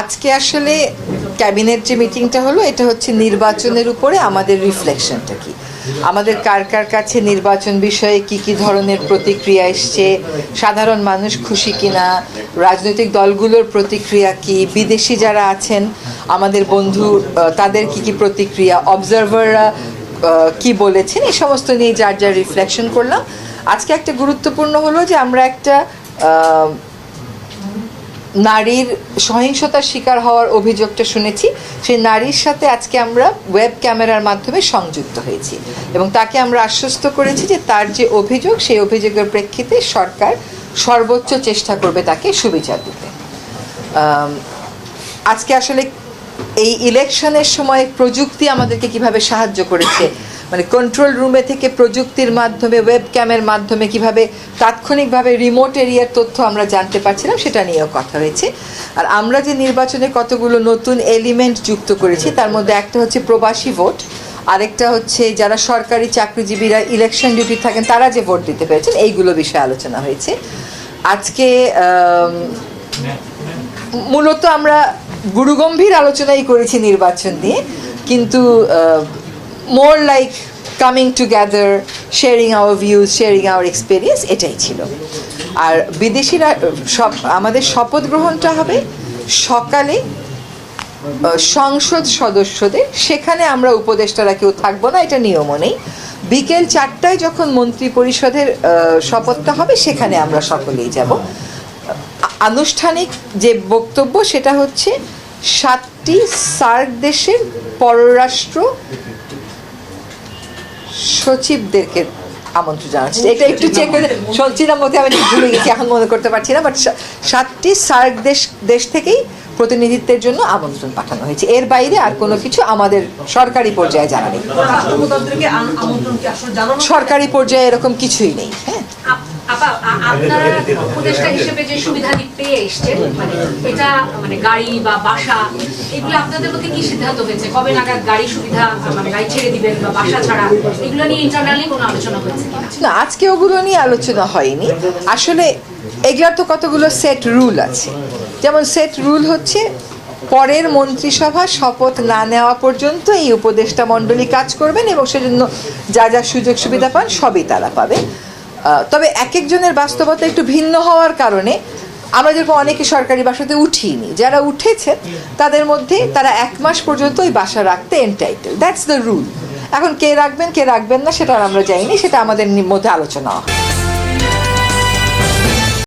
আজকে আসলে ক্যাবিনেট যে মিটিংটা হলো, এটা হচ্ছে নির্বাচনের উপরে আমাদের রিফ্লেকশনটা কি? আমাদের কার কার কাছে নির্বাচন বিষয়ে কি কি ধরনের প্রতিক্রিয়া এসছে? সাধারণ মানুষ খুশি কিনা? রাজনৈতিক দলগুলোর প্রতিক্রিয়া কি? বিদেশি যারা আছেন, আমাদের বন্ধু তাদের কি কি প্রতিক্রিয়া? অবজারভাররা কি বলেছেন? এই সমস্ত নিয়ে যার যার রিফ্লেকশন করলাম। আজকে একটা গুরুত্বপূর্ণ হলো যে আমরা একটা নারীর সহিংসতার শিকার হওয়ার অভিযোগটা শুনেছি। সেই নারীর সাথে আজকে আমরা ওয়েব ক্যামেরার মাধ্যমে সংযুক্ত হয়েছি এবং তাকে আমরা আশ্বস্ত করেছি যে তার যে অভিযোগ, সেই অভিযোগের প্রেক্ষিতে সরকার সর্বোচ্চ চেষ্টা করবে তাকে সুবিচার দিতে। আজকে আসলে এই ইলেকশনের সময় প্রযুক্তি আমাদেরকে কীভাবে সাহায্য করেছে? মানে কন্ট্রোল রুমে থেকে প্রযুক্তির মাধ্যমে ওয়েব ক্যামের মাধ্যমে কীভাবে তাৎক্ষণিকভাবে রিমোট এরিয়ার তথ্য আমরা জানতে পারছিলাম, সেটা নিয়েও কথা হয়েছে। আর আমরা যে নির্বাচনে কতগুলো নতুন এলিমেন্ট যুক্ত করেছি, তার মধ্যে একটা হচ্ছে প্রবাসী ভোট, আরেকটা হচ্ছে যারা সরকারি চাকরিজীবীরা ইলেকশন ডিউটি থাকেন, তারা যে ভোট দিতে পেরেছেন, এইগুলো বিষয়ে আলোচনা হয়েছে। আজকে মূলত আমরা গুরুগম্ভীর আলোচনাই করেছি নির্বাচন নিয়ে, কিন্তু more like coming together sharing our views sharing our experience এটাই ছিল। আর বিদেশিরা, সব, আমাদের শপথ গ্রহণটা হবে সকালে সংসদ সদস্যদের, সেখানে আমরা উপদেষ্টারা কেউ থাকব না, এটা নিয়মও নেই। বিকেল চারটায় যখন মন্ত্রী পরিষদের শপথটা হবে, সেখানে আমরা সকলেই যাব। আনুষ্ঠানিক যে বক্তব্য সেটা হচ্ছে সাতটি সার্ক দেশের পররাষ্ট্র সচিবদেরকে আমন্ত্রণ জানাচ্ছি। এটা একটু চেক করে শুনছিলাম মধ্যে আমি ভুলে গেছি এখন মনে করতে পারছি না বাট সাতটি সার্ক দেশ দেশ থেকেই প্রতিনিধিত্বের জন্য আমন্ত্রণ পাঠানো হয়েছে। এর বাইরে আর কোনো কিছু আমাদের সরকারি পর্যায়ে জানা নেই। সরকারি পর্যায়ে এরকম কিছুই নেই হ্যাঁ? আপ- আপা আপনারা উপদেষ্টা হিসেবে যে পেয়ে এসছেন মানে এটা মানে গাড়ি বা বাসা, এগুলো আপনাদের মধ্যে কি সিদ্ধান্ত হয়েছে? কবে নাগাদ গাড়ি সুবিধা মানে গাড়ি ছেড়ে দিবেন বা বাসা ছাড়া? এগুলো নিয়ে ইন্টারনালি কোনো আলোচনা হয়েছে না, আজকে ওগুলো নিয়ে আলোচনা হয়নি। আসলে এগুলার তো কতগুলো সেট রুল আছে। যেমন সেট রুল হচ্ছে, পরের মন্ত্রিসভা শপথ না নেওয়া পর্যন্ত এই উপদেষ্টা মণ্ডলী কাজ করবেন এবং সেজন্য যা যা সুযোগ সুবিধা পান সবই তারা পাবে তবে এক একজনের বাস্তবতা একটু ভিন্ন হওয়ার কারণে আমরা যেরকম অনেকে সরকারি বাসাতে উঠিনি। যারা উঠেছে, তাদের মধ্যে তারা এক মাস পর্যন্ত ওই বাসা রাখতে এনটাইটেল দ্যাটস দ্য রুল এখন কে রাখবেন কে রাখবেন না, সেটা আমরা যাইনি সেটা আমাদের মধ্যে আলোচনা হয়